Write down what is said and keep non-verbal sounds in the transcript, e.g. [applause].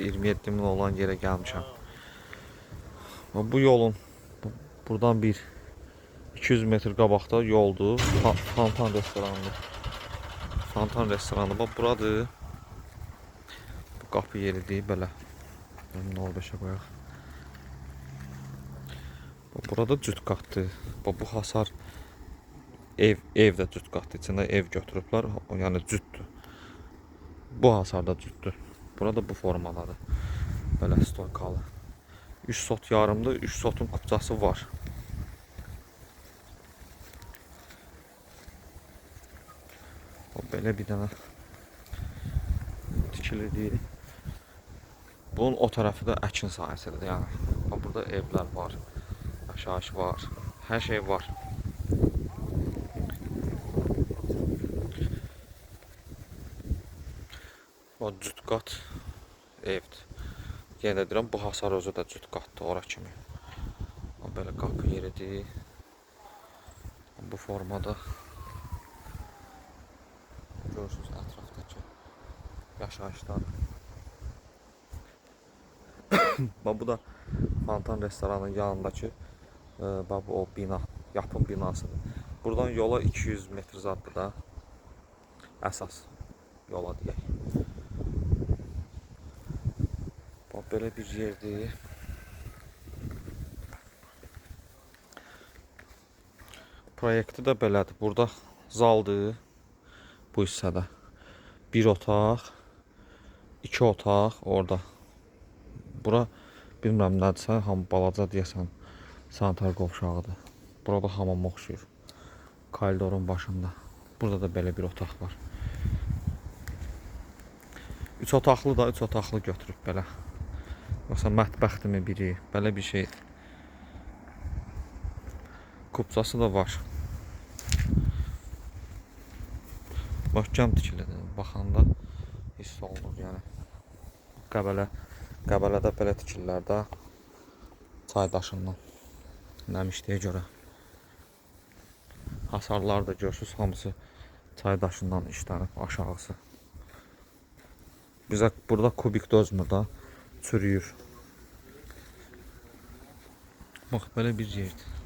27 min olan yerə gəlmişəm. Və Bu yolun bu- buradan bir 200 metr qabaqda yoldur. Fa- Fantan restoranıdır. Fantan restoranı bax buradır. Bu qapı yeridir belə. Bunu 05-ə qoyaq. Bu burada cüt qatdır. Bax bu hasar ev evdə cüt qatdır. İçində ev götürüblər. Yəni cütdür. Bu hasarda cütdür. Burada bu formadadır. Belə stoykalı. 3 sot yarımdır. 3 sotun kupçası var. O belə bir dənə tikili deyil. Bunun o tərəfi də əkin sahəsidir. Yəni burada evlər var. Yaşayış var. Hər şey var. O cüt qat evdir. Yenə deyirəm, bu hasar özü də cüt qatdır ora kimi. O belə qapı yeridir. Bu formada görürsünüz ətrafdakı yaşayışlar. [coughs] Bax bu da Fantan restoranın yanındakı e, bax o bina, yapım binasıdır. Buradan yola 200 metr zaddır da. Əsas yola deyək. Belə bir yerdir. Proyekti də belədir. Burada zaldır bu hissədə. Bir otaq, iki otaq orada. Bura bilmirəm nədirsə, ham balaca deyəsən sanitar qovşağıdır. Burada hamam oxşuyur. Koridorun başında. Burada da belə bir otaq var. Üç otaqlı da üç otaqlı götürüb belə. Yoxsa mətbəxdimi biri, belə bir şey. Kupçası da var. Möhkəm tikilidir. Baxanda hiss olunur yəni. Qəbələ Qəbələdə belə tikirlər də çay daşından. Görə. Hasarlar da görürsüz hamısı çay daşından işlənib aşağısı. Bizə burada kubik dözmür da çürüyür. Bax belə bir yerdir.